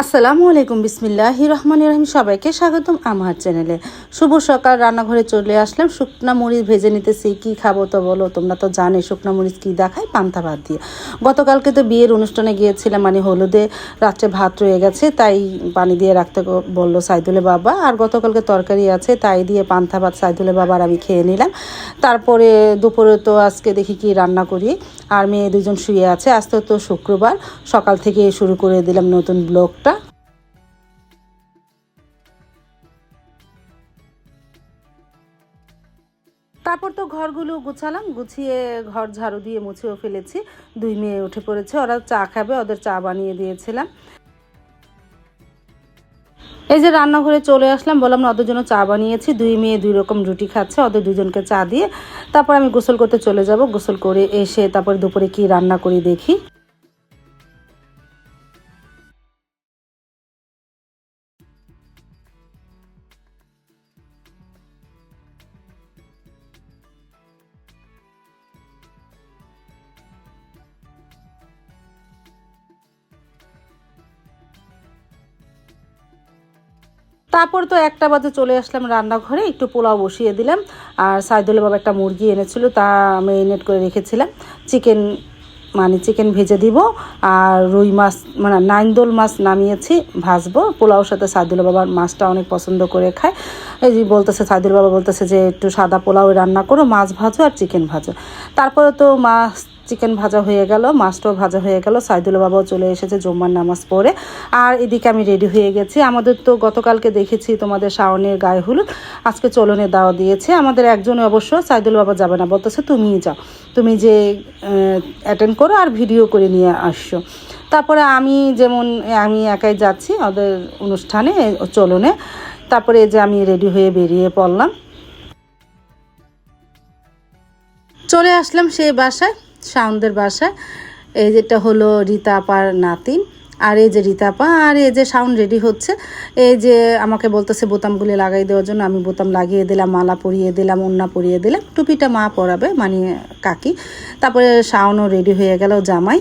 আসসালামু আলাইকুম বিসমিল্লাহ রহমান রহিম। সবাইকে স্বাগতম আমার চ্যানেলে। শুভ সকাল, রান্নাঘরে চলে আসলাম। শুকনা মরিচ ভেজে নিতেছি। কি খাব তো বলো, তোমরা তো জানে শুকনা মরিচ কী দেখায়, পান্তা ভাত দিয়ে। গতকালকে তো বিয়ের অনুষ্ঠানে গিয়েছিলাম মানে হলুদে রাত্রে ভাত রয়ে গেছে, তাই পানি দিয়ে রাখতে বলল সাইদুলে বাবা। আর গতকালকে তরকারি আছে, তাই দিয়ে পান্তা ভাত সাইদুলে বাবার আমি খেয়ে নিলাম। তারপরে দুপুরে তো আজকে দেখি কি রান্না করি। আর মেয়ে দুজন শুয়ে আছে, আজ তো শুক্রবার। সকাল থেকে শুরু করে দিলাম নতুন ব্লগটা তারপর তো ঘরগুলো গুছালাম, গুছিয়ে ঘর ঝাড়ু দিয়ে মুছেও ফেলেছি। দুই মেয়ে উঠে পড়েছে, ওরা চা খাবে, ওদের চা বানিয়ে দিয়েছিলাম। এই যে রান্নাঘরে চলে আসলাম, বললাম না, ওদের জন্য চা বানিয়েছি। দুই মেয়ে দুই রকম রুটি খাচ্ছে, ওদের দুজনকে চা দিয়ে। তারপর আমি গোসল করতে চলে যাব। গোসল করে এসে তারপর দুপুরে কি রান্না করি দেখি। তারপর তো একটা বাজে চলে আসলাম রান্নাঘরে, একটু পোলাও বসিয়ে দিলাম। আর সাইদুলের বাবা একটা মুরগি এনেছিল, তা মেরিনেট করে রেখেছিলাম। চিকেন মানে চিকেন ভেজে দিব, আর রুই মাছ মানে নাইন্দোল মাছ নামিয়েছি, ভাজবো। পোলাওর সাথে সাইদুলের বাবার মাছটা অনেক পছন্দ করে খায়। এই যে বলতেছে, সাইদুল বাবা বলতেছে যে, একটু সাদা পোলাও রান্না করো, মাছ ভাজো আর চিকেন ভাজো। তারপরে তো মাছ চিকেন ভাজা হয়ে গেল, মাছটাও ভাজা হয়ে গেল, সাইদুল বাবাও চলে এসেছে জুম্মার নামাজ পড়ে। আর এদিকে আমি রেডি হয়ে গেছি। আমাদের তো গতকালকে দেখেছি তোমাদের শাওনের গায়ে হলুদ, আজকে চলনে দাওয়া দিয়েছে। আমাদের একজন অবশ্য সাইদুল বাবা যাবে না, বলতেছে তুমিই যাও। তুমি যে অ্যাটেন্ড করো আর ভিডিও করে নিয়ে আসছো। তারপরে আমি যেমন, আমি একাই যাচ্ছি ওদের অনুষ্ঠানে, চলনে। তারপরে যে আমি রেডি হয়ে বেরিয়ে পড়লাম। চলে আসলাম সেই বাসায়। শাওনদের বাসায় এই যেটা হলো রীতা আপার নাতিন আর এই যে রীতা পা আর এই যে সাউন্ড রেডি হচ্ছে, এই যে আমাকে বলতেছে বোতামগুলি লাগাই দেওয়ার জন্য, আমি বোতাম লাগিয়ে দিলাম, মালা পরিয়ে দিলাম ওন্না পরিয়ে দিলাম, টুপিটা মা পরাবে মানে কাকি। তারপরে শাওনও রেডি হয়ে গেল জামাই।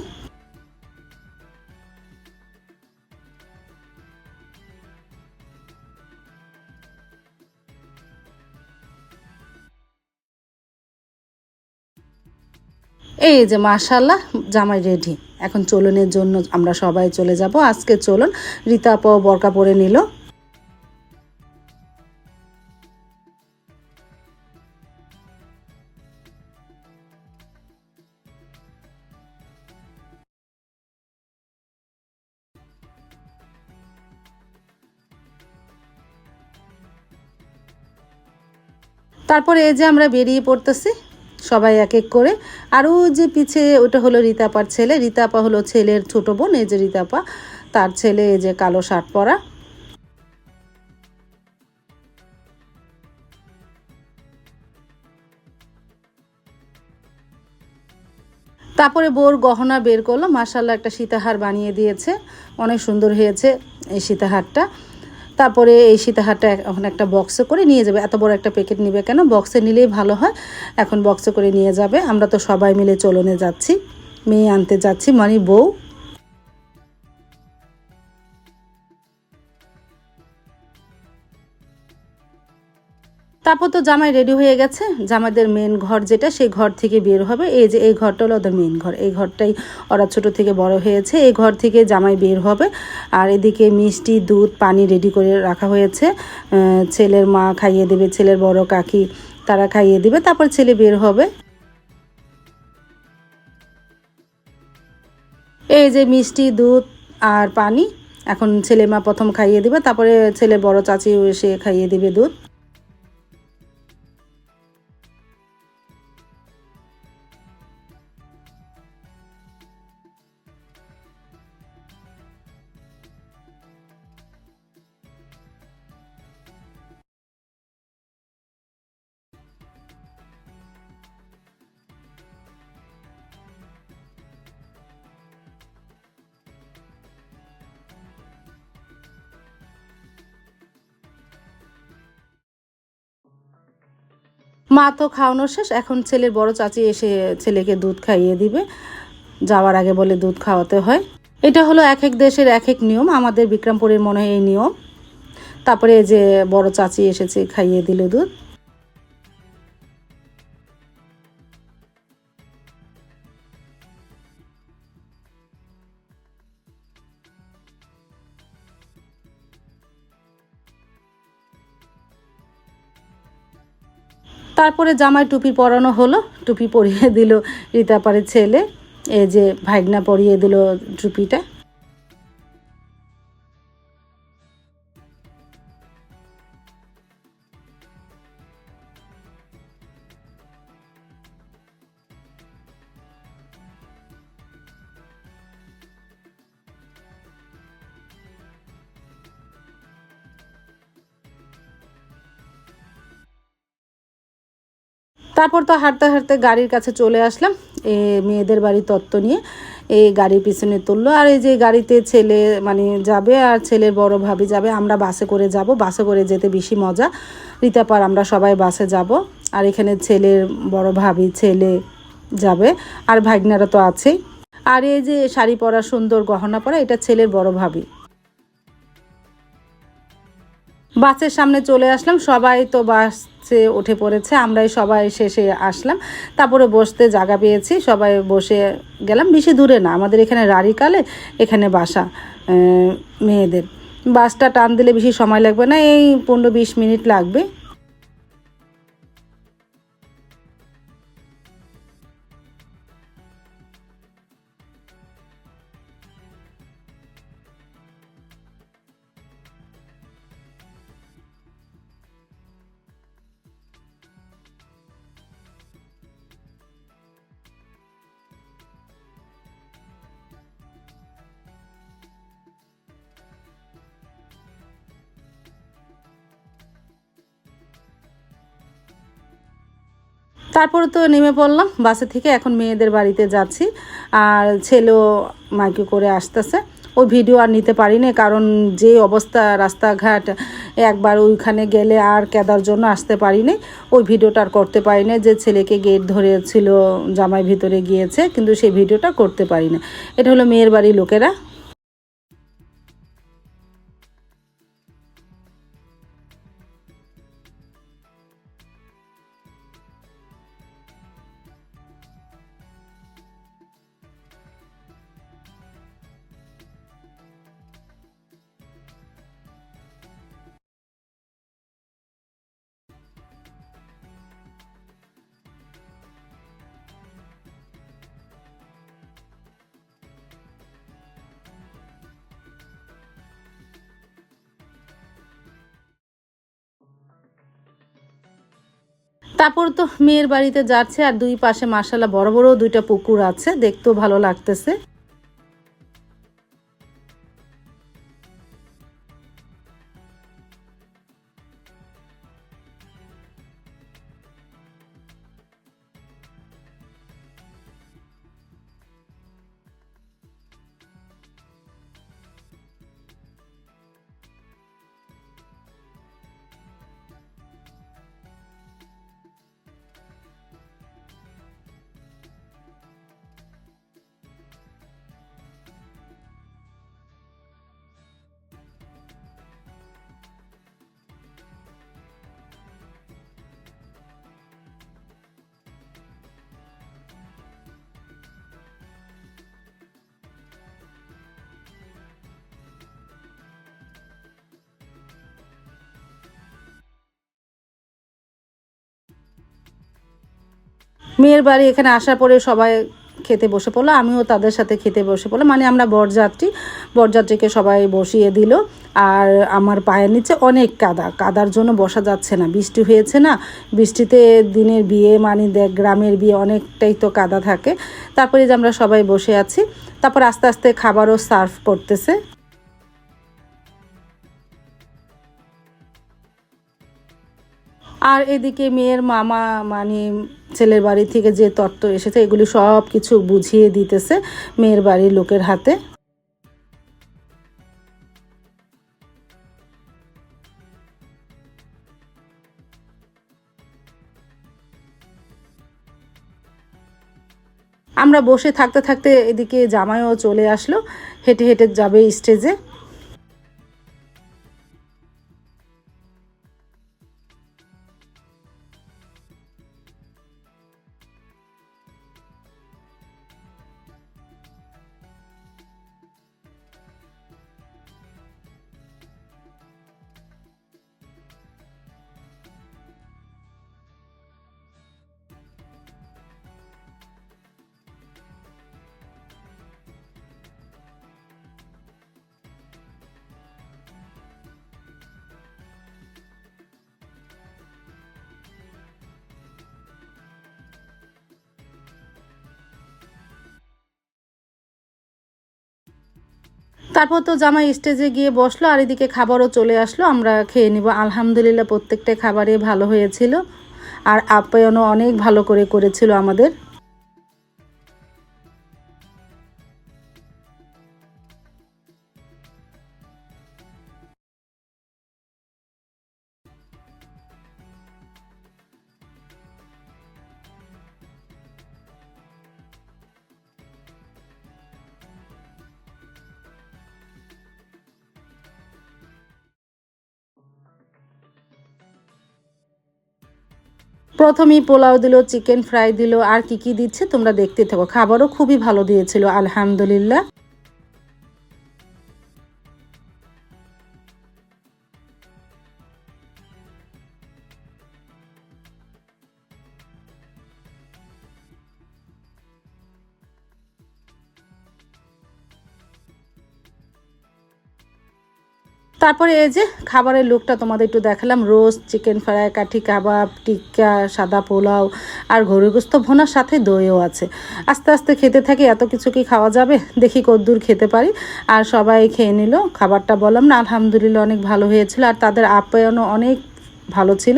এই যে মাশাল্লাহ জামাই রেডি এখন চলনের জন্য আমরা সবাই চলে যাব। আজকে চলন, রীতা আপাও বরকা পরে নিল। তারপরে এই যে আমরা বেরিয়ে পড়তেছি। সবাই এক এক করে। আর ও যে পিছে, ওটা হলো রীতাপার ছেলে। রীতাপা হলো ছেলের ছোট বোন, এই যে রীতাপা। তার ছেলে এই যে কালো শার্ট পরা। তারপরে বোর গহনা বের করল। মার্শাল্লাহ একটা সীতাহার বানিয়ে দিয়েছে। অনেক সুন্দর হয়েছে এই সীতাহারটা। তারপরে এই সীতাহারটা এখন একটা বক্সে করে নিয়ে যাবে। এত বড় একটা প্যাকেট নিবে কেন? বক্সে নিলেই ভালো হয়। এখন বক্সে করে নিয়ে যাবে। আমরা তো সবাই মিলে চলনে যাচ্ছি। মেয়ে আনতে যাচ্ছি। মানে বউ তারপর তো জামাই রেডি হয়ে গেছে। জামাইদের মেন ঘর যেটা, সেই ঘর থেকে বের হবে। এই যে, এই ঘরটা হলো ওদের মেন ঘর। এই ঘরটাই ওরা ছোট থেকে বড় হয়েছে। এই ঘর থেকে জামাই বের হবে। আর এদিকে মিষ্টি, দুধ, পানি রেডি করে রাখা হয়েছে। ছেলের মা খাইয়ে দেবে, ছেলের বড় কাকি, তারা খাইয়ে দেবে। তারপর ছেলে বের হবে। এই যে মিষ্টি, দুধ আর পানি, এখন ছেলে মা প্রথম খাইয়ে দিবে। তারপরে ছেলে বড় চাচি এসে খাইয়ে দিবে দুধ। মা তো খাওয়ানো শেষ, এখন ছেলের বড় চাচি এসে ছেলেকে দুধ খাইয়ে দিবে। যাওয়ার আগে বলে দুধ খাওয়াতে হয়। এটা হলো এক এক দেশের এক এক নিয়ম। আমাদের বিক্রমপুরের মনে হয় এই নিয়ম। তারপরে যে বড় চাচি এসেছে, খাইয়ে দিল দুধ। তারপরে জামাই টুপি পরানো হলো, টুপি পরিয়ে দিল রীতাপারের ছেলে। এই যে ভাগনা পরিয়ে দিল টুপিটা। তারপর তো হাঁটতে হাঁটতে গাড়ির কাছে চলে আসলাম। এ মেয়েদের বাড়ি তত্ত্ব নিয়ে এই গাড়ির পিছনে তুললো। আর এই যে গাড়িতে ছেলে মানে যাবে আর ছেলের বড় ভাবি যাবে, আমরা বাসে করে যাব। বাসে করে যেতে বেশি মজা। রীতাপার আমরা সবাই বাসে যাব। আর এখানে ছেলের বড় ভাবি, ছেলে যাবে। আর ভাগনারা তো আছেই। আর এই যে শাড়ি পরা সুন্দর গহনা পরা, এটা ছেলের বড় ভাবি। বাসের সামনে চলে আসলাম। সবাই তো বাসে উঠে পড়েছে, আমরাই সবাই শেষে আসলাম। তারপরে বসতে জায়গা পেয়েছি, সবাই বসে গেলাম। বেশি দূরে না, আমাদের এখানে রাড়িকালে, এখানে বাসা মেয়েদের। বাসটা টান দিলে বেশি সময় লাগবে না, এই পনেরো বিশ মিনিট লাগবে। তারপরে তো নেমে পড়লাম, বাসে থেকে এখন মেয়েদের বাড়িতে যাচ্ছি। আর ছেলেও মাইকে করে আসতেছে। ওই ভিডিও আর নিতে পারি না কারণ যে অবস্থা রাস্তাঘাট, একবার ওইখানে গেলে আর কেদার জন্য আসতে পারি না ওই ভিডিওটা আর করতে পারি না যে ছেলেকে গেট ধরেছিল, জামাই ভিতরে গিয়েছে, কিন্তু সেই ভিডিওটা করতে পারি না এটা হলো মেয়ের বাড়ির লোকেরা। তারপর তো মেয়ের বাড়িতে যাচ্ছে আর দুই পাশে মাসালা বড় বড় দুইটা পুকুর আছে, দেখতেও ভালো লাগতেছে। মেয়ের বাড়ি এখানে আসার পরে সবাই খেতে বসে পড়ল, আমিও তাদের সাথে খেতে বসে পড়লাম। মানে আমরা বরযাত্রী, বরযাত্রীকে সবাই বসিয়ে দিল। আর আমার পায়ের নিচে অনেক কাদা, কাদার জন্য বসা যাচ্ছে না, বৃষ্টি হয়েছে না। বৃষ্টিতে দিনের বিয়ে মানে দেখ, গ্রামের বিয়ে অনেকটাই তো কাদা থাকে। তারপরে যে আমরা সবাই বসে আছি, তারপর আস্তে আস্তে খাবারও সার্ভ করতেছে। আর এদিকে মেয়ের মামা মানে ছেলের বাড়ি থেকে যে তত্ত্ব এসেছে, এগুলি সব কিছু বুঝিয়ে দিতেছে মেয়ের বাড়ির লোকের হাতে। আমরা বসে থাকতে থাকতে এদিকে জামাইও চলে আসলো, হেঁটে হেঁটে যাবে স্টেজে তারপর তো জামাই স্টেজে গিয়ে বসল, আর এদিকে খাবারও চলে আসলো। আমরা খেয়ে নিব। আলহামদুলিল্লাহ, প্রত্যেকটা খাবারে ভালো হয়েছিল। আর আপ্যায়নও অনেক ভালো করে করেছিল আমাদের। প্রথমেই পোলাও দিল চিকেন ফ্রাই দিল, আর কি কি দিচ্ছে তোমরা দেখতে থাকো। খাবারও খুবই ভালো দিয়েছিল, আলহামদুলিল্লাহ। তারপরে এই যে খাবারের লুকটা তোমাদের একটু দেখালাম রোস্ট চিকেন ফ্রাই, কাঠি কাবাব, টিক্কা, সাদা পোলাও আর গরুগ্রস্ত ভোনার সাথে দইও আছে। আস্তে আস্তে খেতে থাকি, এত কিছু কি খাওয়া যাবে? দেখি কদ্দূর খেতে পারি। আর সবাই খেয়ে নিল, খাবারটা বললাম না, আলহামদুলিল্লাহ অনেক ভালো হয়েছিল। আর তাদের আপ্যায়নও অনেক ভালো ছিল।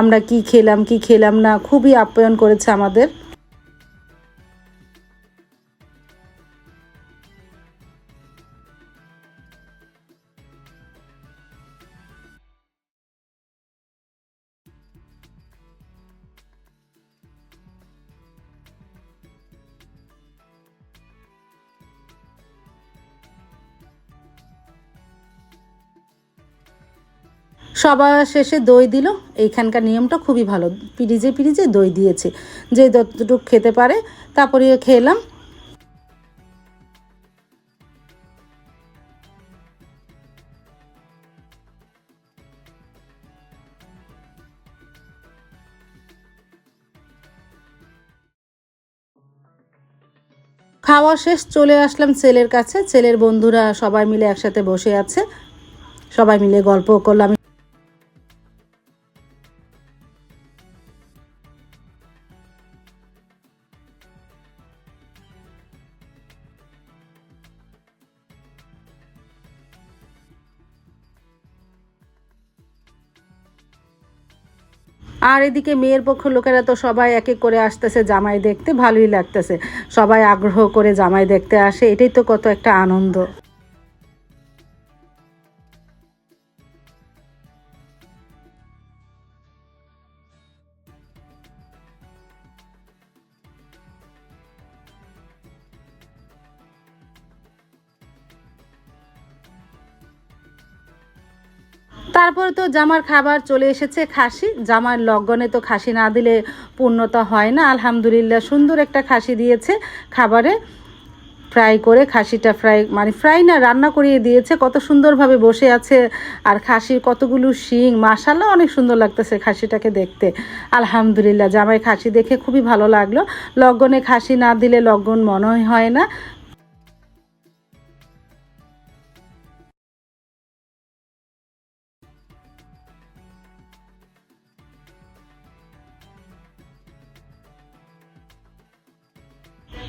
আমরা কি খেলাম কি খেলাম না, খুবই আপ্যায়ন করেছে আমাদের। সবার শেষে দই দিল। এইখানকার নিয়মটা খুবই ভালো। পিরিজে পিরিজে দই দিয়েছে। যে যতটুকু খেতে পারে তারপরে খেলাম। খাওয়া শেষ, চলে আসলাম ছেলের কাছে। ছেলের বন্ধুরা সবাই মিলে একসাথে বসে আছে। সবাই মিলে গল্প করলাম। আর এদিকে মেয়ের পক্ষ লোকেরা তো সবাই এক এক করে আসতেছে, জামাই দেখতে ভালোই লাগতেছে। সবাই আগ্রহ করে জামাই দেখতে আসে, এটাই তো কত একটা আনন্দ। তারপরে তো জামার খাবার চলে এসেছে খাসি। জামার লগ্নে তো খাসি না দিলে পূর্ণতা হয় না। আলহামদুলিল্লাহ সুন্দর একটা খাসি দিয়েছে খাবারে। ফ্রাই করে খাসিটা ফ্রাই মানে ফ্রাই না, রান্না করিয়ে দিয়েছে। কত সুন্দরভাবে বসে আছে আর খাসির কতগুলো শিং মাসাল্লাহ অনেক সুন্দর লাগতেছে খাসিটাকে দেখতে। আলহামদুলিল্লাহ, জামাই খাসি দেখে খুবই ভালো লাগল। লগ্নে খাসি না দিলে লগ্ন মনে হয় না।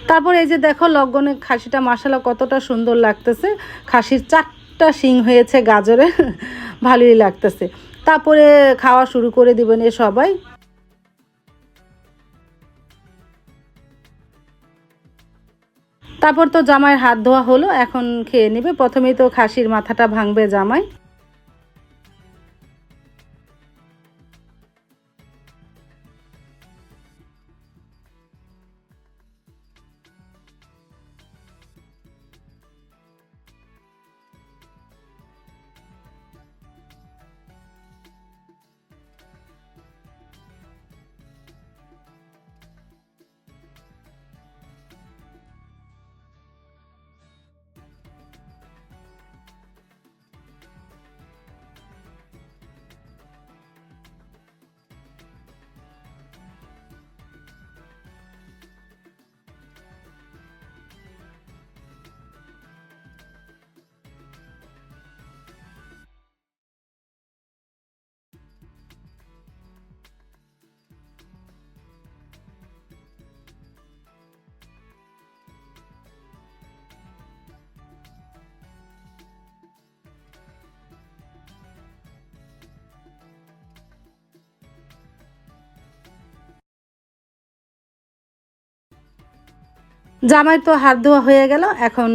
তারপর এই যে দেখো লগ্নে খাসিটা মশালা কতটা সুন্দর লাগতেছে। খাসির চারটা শিং হয়েছে গাজরে, ভালোই লাগতেছে। তারপরে খাওয়া শুরু করে দিবেন এ সবাই। তারপর তো জামাইয়ের হাত ধোয়া হলো, এখন খেয়ে নেবে। প্রথমেই তো খাসির মাথাটা ভাঙবে জামাই। জামাই তো হাত ধোয়া হয়ে গেল, এখন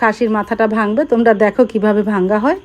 কাশির মাথাটা ভাঙবে, তোমরা দেখো কীভাবে ভাঙ্গা হয়।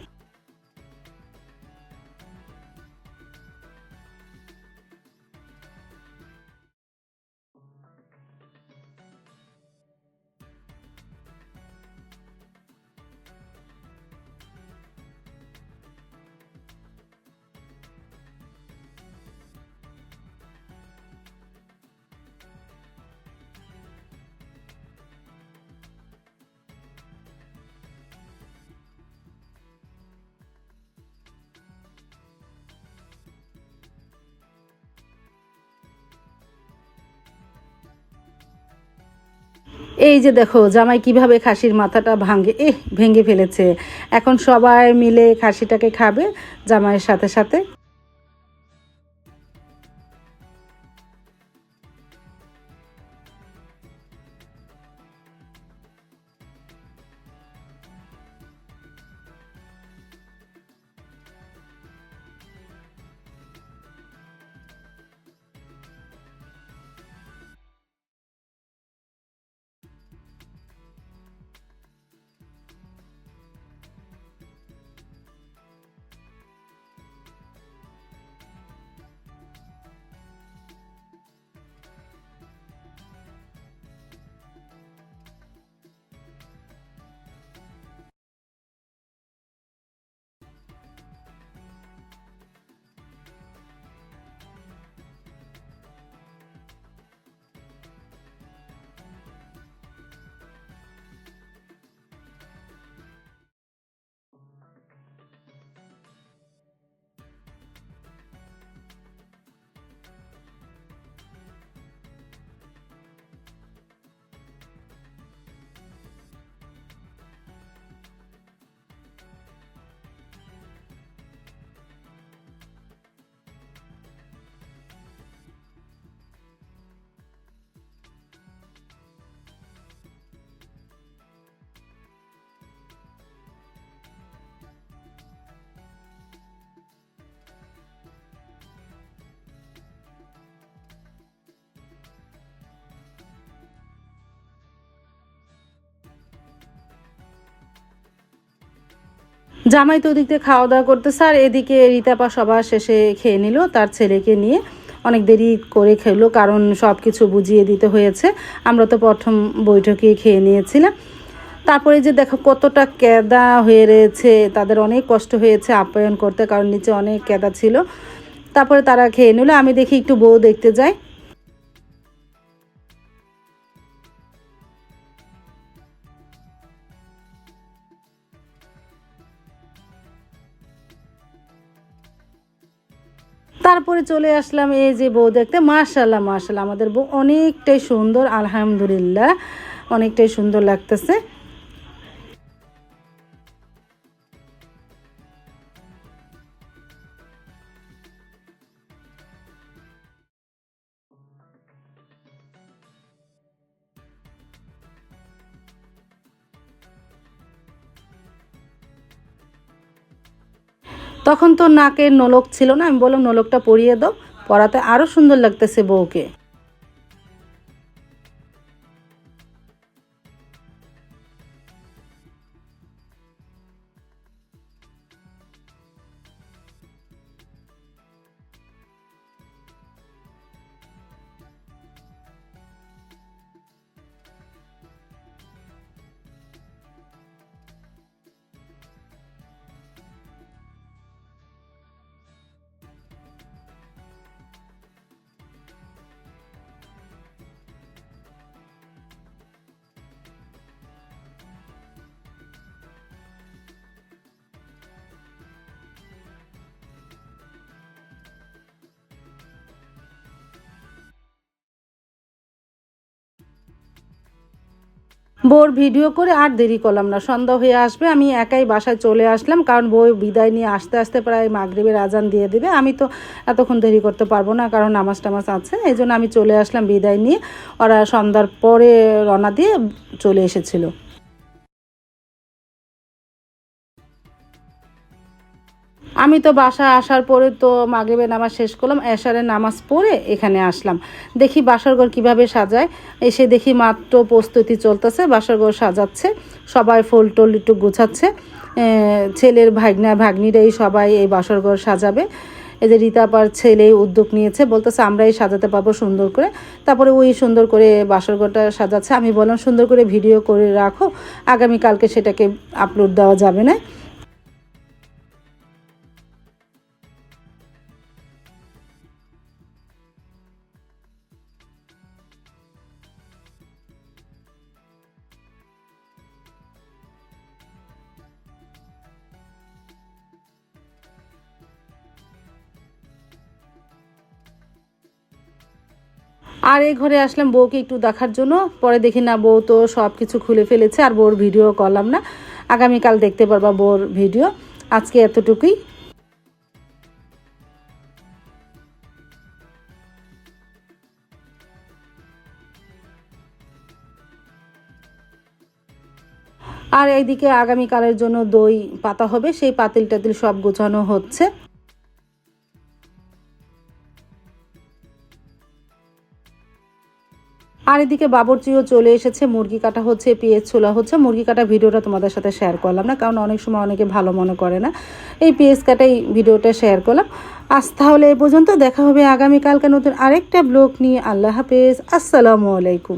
এই যে দেখো, জামাই কীভাবে খাসির মাথাটা ভাঙে এ ভেঙে ফেলেছে। এখন সবাই মিলে খাসিটাকে খাবে, জামাইয়ের সাথে সাথে। জামাই তো ওদিক দিয়ে খাওয়া দাওয়া করতেছে, আর এদিকে রিতাপা সবার শেষে খেয়ে নিল, তার ছেলেকে নিয়ে অনেক দেরি করে খেলো, কারণ সব কিছু বুঝিয়ে দিতে হয়েছে। আমরা তো প্রথম বৈঠকে খেয়ে নিয়েছিলাম। তারপরে যে দেখো কতটা কেদা হয়ে রয়েছে, তাদের অনেক কষ্ট হয়েছে আপ্যায়ন করতে, কারণ নিচে অনেক কেদা ছিল। তারপরে তারা খেয়ে নিল, আমি দেখি একটু বউ দেখতে যাই। তারপরে চলে আসলাম এই যে বউ দেখতে। মার্শাল্লাহ মাশাল্লাহ আমাদের বউ অনেকটাই সুন্দর, আলহামদুলিল্লাহ। অনেকটাই সুন্দর লাগতেছে। তখন তো নাকের নলক ছিল না। আমি বললাম, নলকটা পরিয়ে দাও, পরাতে আরও সুন্দর লাগতেছে বউকে। বউর ভিডিও করে আর দেরি করলাম না। সন্ধ্যা হয়ে আসবে, আমি একাই বাসায় চলে আসলাম, কারণ বউ বিদায় নিয়ে আসতে আসতে প্রায় মাগরীবের আজান দিয়ে দেবে। আমি তো এতক্ষণ দেরি করতে পারব না, কারণ নামাজ টামাজ আছে এই জন্য আমি চলে আসলাম বিদায় নিয়ে। ওরা সন্ধ্যার পরে রওনা দিয়ে চলে এসেছিল। আমি তো বাসা আসার পরে তো মাগরিবের নামাজ শেষ করলাম, এশারের নামাজ পড়ে এখানে আসলাম। দেখি বাসরঘর কীভাবে সাজায়। এসে দেখি মাত্র প্রস্তুতি চলতেছে বাসরঘর সাজাচ্ছে, সবাই ফুল টুল একটু গুছাচ্ছে। ছেলের ভাগনা, ভাগ্নিরাই সবাই এই বাসরঘর সাজাবে। এই যে রীতাপার ছেলে উদ্যোগ নিয়েছে, বলতেছে, আমরাই সাজাতে পারব সুন্দর করে। তারপরে ওই সুন্দর করে বাসরঘরটা সাজাচ্ছে। আমি বললাম, সুন্দর করে ভিডিও করে রাখো, আগামীকালকে সেটাকে আপলোড দেওয়া যাবে না। আর এই ঘরে আসলাম বউকে একটু দেখার জন্য। পরে দেখি না, বউ তো সব কিছু খুলে ফেলেছে আর বউর ভিডিও করলাম না। আগামীকাল দেখতে পারবা বউর ভিডিও। আজকে এতটুকুই। আর এইদিকে আগামীকালের জন্য দই পাতা হবে, সেই পাতিল টাতিল সব গোছানো হচ্ছে। আর এদিকে বাবরচিও চলে এসেছে, মুরগি কাটা হচ্ছে, পেঁয়াজ ছোলা হচ্ছে। মুরগি কাটা ভিডিওটা তোমাদের সাথে শেয়ার করলাম না, কারণ অনেক সময় অনেকে ভালো মনে করে না। এই পেঁয়াজ কাটাই ভিডিওটা শেয়ার করলাম। আজ তাহলে এ পর্যন্ত, দেখা হবে আগামীকালকে নতুন আরেকটা ব্লগ নিয়ে। আল্লাহ হাফেজ, আসসালামু আলাইকুম।